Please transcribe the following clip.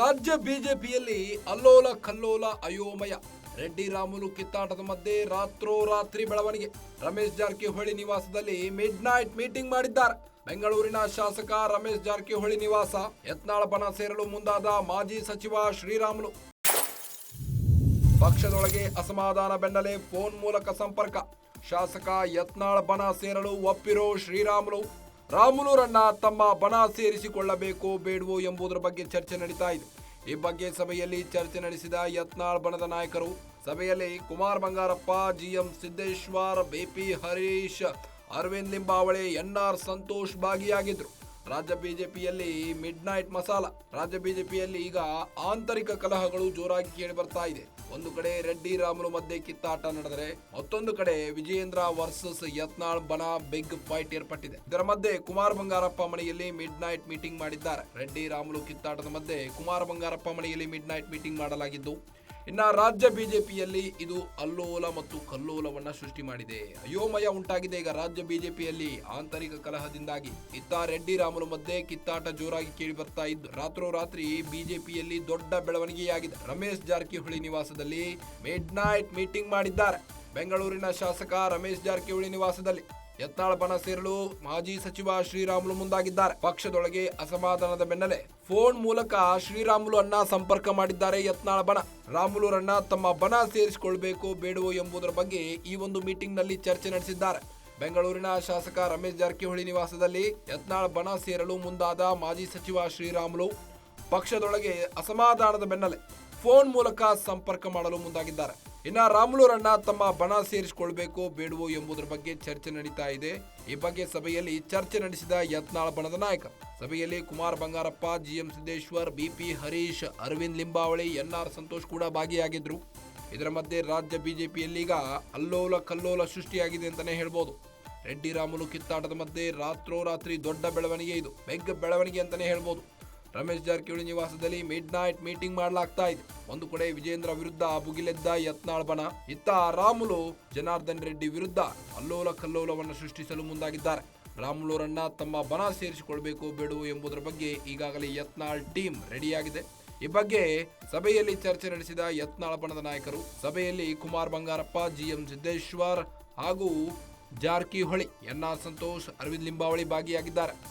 ರಾಜ್ಯ ಬಿಜೆಪಿಯಲ್ಲಿ ಅಲ್ಲೋಲ ಕಲ್ಲೋಲ ಅಯೋಮಯ. ರೆಡ್ಡಿ ರಾಮುಲು ಕಿತ್ತಾಟದ ಮಧ್ಯೆ ರಾತ್ರೋರಾತ್ರಿ ಬೆಳವಣಿಗೆ. ರಮೇಶ್ ಜಾರಕಿಹೊಳಿ ನಿವಾಸದಲ್ಲಿ ಮಿಡ್ ನೈಟ್ ಮೀಟಿಂಗ್ ಮಾಡಿದ್ದಾರೆ. ಬೆಂಗಳೂರಿನ ಶಾಸಕ ರಮೇಶ್ ಜಾರಕಿಹೊಳಿ ನಿವಾಸ. ಯತ್ನಾಳ ಬಣ ಸೇರಲು ಮುಂದಾದ ಮಾಜಿ ಸಚಿವ ಶ್ರೀರಾಮುಲು. ಪಕ್ಷದೊಳಗೆ ಅಸಮಾಧಾನ ಬೆನ್ನಲೆ ಫೋನ್ ಮೂಲಕ ಸಂಪರ್ಕ. ಶಾಸಕ ಯತ್ನಾಳ್ ಬಣ ಸೇರಲು ಒಪ್ಪಿರೋ ಶ್ರೀರಾಮುಲು. ರಾಮುಲುರನ್ನ ತಮ್ಮ ಬಣ ಸೇರಿಸಿಕೊಳ್ಳಬೇಕು ಬೇಡವೋ ಎಂಬುದರ ಬಗ್ಗೆ ಚರ್ಚೆ ನಡೀತಾ ಇದೆ. ಈ ಬಗ್ಗೆ ಸಭೆಯಲ್ಲಿ ಚರ್ಚೆ ನಡೆಸಿದ ಯತ್ನಾಳ್ ಬಣದ ನಾಯಕರು, ಸಭೆಯಲ್ಲಿ Kumar Bangarappa, GM Siddeshwar BP Harish, Aravind Limbavali NR Santosh ಭಾಗಿಯಾಗಿದ್ರು ರಾಜ್ಯ ಬಿಜೆಪಿಯಲ್ಲಿ ಮಿಡ್ ನೈಟ್ ಮಸಾಲ. ರಾಜ್ಯ ಬಿಜೆಪಿಯಲ್ಲಿ ಈಗ ಆಂತರಿಕ ಕಲಹಗಳು ಜೋರಾಗಿ ಕೇಳಿ ಬರ್ತಾ ಇದೆ. ಒಂದು ಕಡೆ ರೆಡ್ಡಿ, ರಾಮುಲು ಮಧ್ಯೆ ಕಿತ್ತಾಟ ನಡೆದರೆ ಮತ್ತೊಂದು ಕಡೆ ವಿಜಯೇಂದ್ರ ವರ್ಸಸ್ ಯತ್ನಾಳ್ ಬನ ಬಿಗ್ ಫೈಟ್ ಏರ್ಪಟ್ಟಿದೆ. ಇದರ ಮಧ್ಯೆ ಕುಮಾರ್ ಬಂಗಾರಪ್ಪ ಮನೆಯಲ್ಲಿ ಮಿಡ್ ನೈಟ್ ಮೀಟಿಂಗ್ ಮಾಡಿದ್ದಾರೆ. ರೆಡ್ಡಿ, ರಾಮುಲು ಕಿತ್ತಾಟದ ಮಧ್ಯೆ ಕುಮಾರ್ ಬಂಗಾರಪ್ಪ ಮನೆಯಲ್ಲಿ ಮಿಡ್ ನೈಟ್ ಮೀಟಿಂಗ್ ಮಾಡಲಾಗಿದ್ದು ಇನ್ನ ರಾಜ್ಯ ಬಿಜೆಪಿಯಲ್ಲಿ ಇದು ಅಲ್ಲೋಲ ಮತ್ತು ಕಲ್ಲೋಲವನ್ನು ಸೃಷ್ಟಿ ಮಾಡಿದೆ. ಅಯೋಮಯ ಉಂಟಾಗಿದೆ ಈಗ ರಾಜ್ಯ ಬಿಜೆಪಿಯಲ್ಲಿ. ಆಂತರಿಕ ಕಲಹದಿಂದಾಗಿ ಇತ್ತ ರೆಡ್ಡಿ ರಾಮುಲು ಮಧ್ಯೆ ಕಿತ್ತಾಟ ಜೋರಾಗಿ ಕೇಳಿ ಬರ್ತಾ ಇದ್ದು ರಾತ್ರೋರಾತ್ರಿ ಬಿಜೆಪಿಯಲ್ಲಿ ದೊಡ್ಡ ಬೆಳವಣಿಗೆಯಾಗಿದೆ. ರಮೇಶ್ ಜಾರಕಿಹೊಳಿ ನಿವಾಸದಲ್ಲಿ ಮಿಡ್ ನೈಟ್ ಮೀಟಿಂಗ್ ಮಾಡಿದ್ದಾರೆ. ಬೆಂಗಳೂರಿನ ಶಾಸಕ ರಮೇಶ್ ಜಾರಕಿಹೊಳಿ ನಿವಾಸದಲ್ಲಿ. ಯತ್ನಾಳ ಬಣ ಸೇರಲು ಮಾಜಿ ಸಚಿವ ಶ್ರೀರಾಮುಲು ಮುಂದಾಗಿದ್ದಾರೆ. ಪಕ್ಷದೊಳಗೆ ಅಸಮಾಧಾನದ ಬೆನ್ನಲ್ಲೇ ಫೋನ್ ಮೂಲಕ ಶ್ರೀರಾಮುಲು ಅಣ್ಣ ಸಂಪರ್ಕ ಮಾಡಿದ್ದಾರೆ ಯತ್ನಾಳ ಬಣ ರಾಮುಲುರನ್ನ ತಮ್ಮ ಬಣ ಸೇರಿಸಿಕೊಳ್ಬೇಕು ಬೇಡವೋ ಎಂಬುದರ ಬಗ್ಗೆ ಈ ಒಂದು ಮೀಟಿಂಗ್ನಲ್ಲಿ ಚರ್ಚೆ ನಡೆಸಿದ್ದಾರೆ. ಬೆಂಗಳೂರಿನ ಶಾಸಕ ರಮೇಶ್ ಜಾರಕಿಹೊಳಿ ನಿವಾಸದಲ್ಲಿ ಯತ್ನಾಳ್ ಬಣ ಸೇರಲು ಮುಂದಾದ ಮಾಜಿ ಸಚಿವ ಶ್ರೀರಾಮುಲು ಪಕ್ಷದೊಳಗೆ ಅಸಮಾಧಾನದ ಬೆನ್ನಲ್ಲೇ ಫೋನ್ ಮೂಲಕ ಸಂಪರ್ಕ ಮಾಡಲು ಮುಂದಾಗಿದ್ದಾರೆ. ಇನ್ನ ರಾಮುಲುರನ್ನ ತಮ್ಮ ಬಣ ಸೇರಿಸಿಕೊಳ್ಬೇಕು ಬೇಡವೋ ಎಂಬುದರ ಬಗ್ಗೆ ಚರ್ಚೆ ನಡೀತಾ ಇದೆ. ಈ ಬಗ್ಗೆ ಸಭೆಯಲ್ಲಿ ಚರ್ಚೆ ನಡೆಸಿದ ಯತ್ನಾಳ ಬಣದ ನಾಯಕ. ಸಭೆಯಲ್ಲಿ Kumar Bangarappa, GM Siddeshwar, BP Harish, Aravind Limbavali, NR Santosh ಕೂಡ ಭಾಗಿಯಾಗಿದ್ರು. ಇದರ ಮಧ್ಯೆ ರಾಜ್ಯ ಬಿಜೆಪಿಯಲ್ಲೀಗ ಅಲ್ಲೋಲ ಕಲ್ಲೋಲ ಸೃಷ್ಟಿಯಾಗಿದೆ ಅಂತಾನೆ ಹೇಳ್ಬೋದು. ರೆಡ್ಡಿ ರಾಮುಲು ಕಿತ್ತಾಟದ ಮಧ್ಯೆ ರಾತ್ರೋರಾತ್ರಿ ದೊಡ್ಡ ಬೆಳವಣಿಗೆ ಇದು. ಬೆಗ್ ಬೆಳವಣಿಗೆ ಅಂತಾನೆ ಹೇಳ್ಬೋದು. ರಮೇಶ್ ಜಾರಕಿಹೊಳಿ ನಿವಾಸದಲ್ಲಿ ಮಿಡ್ ನೈಟ್ ಮೀಟಿಂಗ್ ಮಾಡಲಾಗ್ತಾ ಇದೆ. ಒಂದು ಕಡೆ ವಿಜೇಂದ್ರ ವಿರುದ್ಧ ಭುಗಿಲೆದ್ದ ಯತ್ನಾಳ್ ಬಣ, ಇತ್ತ ರಾಮುಲು ಜನಾರ್ದನ್ ರೆಡ್ಡಿ ವಿರುದ್ಧ ಅಲ್ಲೋಲ ಕಲ್ಲೋಲವನ್ನು ಸೃಷ್ಟಿಸಲು ಮುಂದಾಗಿದ್ದಾರೆ. ರಾಮುಲುರನ್ನ ತಮ್ಮ ಬಣ ಸೇರಿಸಿಕೊಳ್ಬೇಕು ಬೇಡು ಎಂಬುದರ ಬಗ್ಗೆ ಈಗಾಗಲೇ ಯತ್ನಾಳ್ ಟೀಮ್ ರೆಡಿಯಾಗಿದೆ. ಈ ಬಗ್ಗೆ ಸಭೆಯಲ್ಲಿ ಚರ್ಚೆ ನಡೆಸಿದ ಯತ್ನಾಳ್ ಬಣದ ನಾಯಕರು, ಸಭೆಯಲ್ಲಿ ಕುಮಾರ್ ಬಂಗಾರಪ್ಪ, ಜಿಎಂ ಸಿದ್ದೇಶ್ವರ್ ಹಾಗೂ ಜಾರಕಿಹೊಳಿ ಎನ್ಆರ್ ಸಂತೋಷ್, ಅರವಿಂದ್ ಲಿಂಬಾವಳಿ ಭಾಗಿಯಾಗಿದ್ದಾರೆ.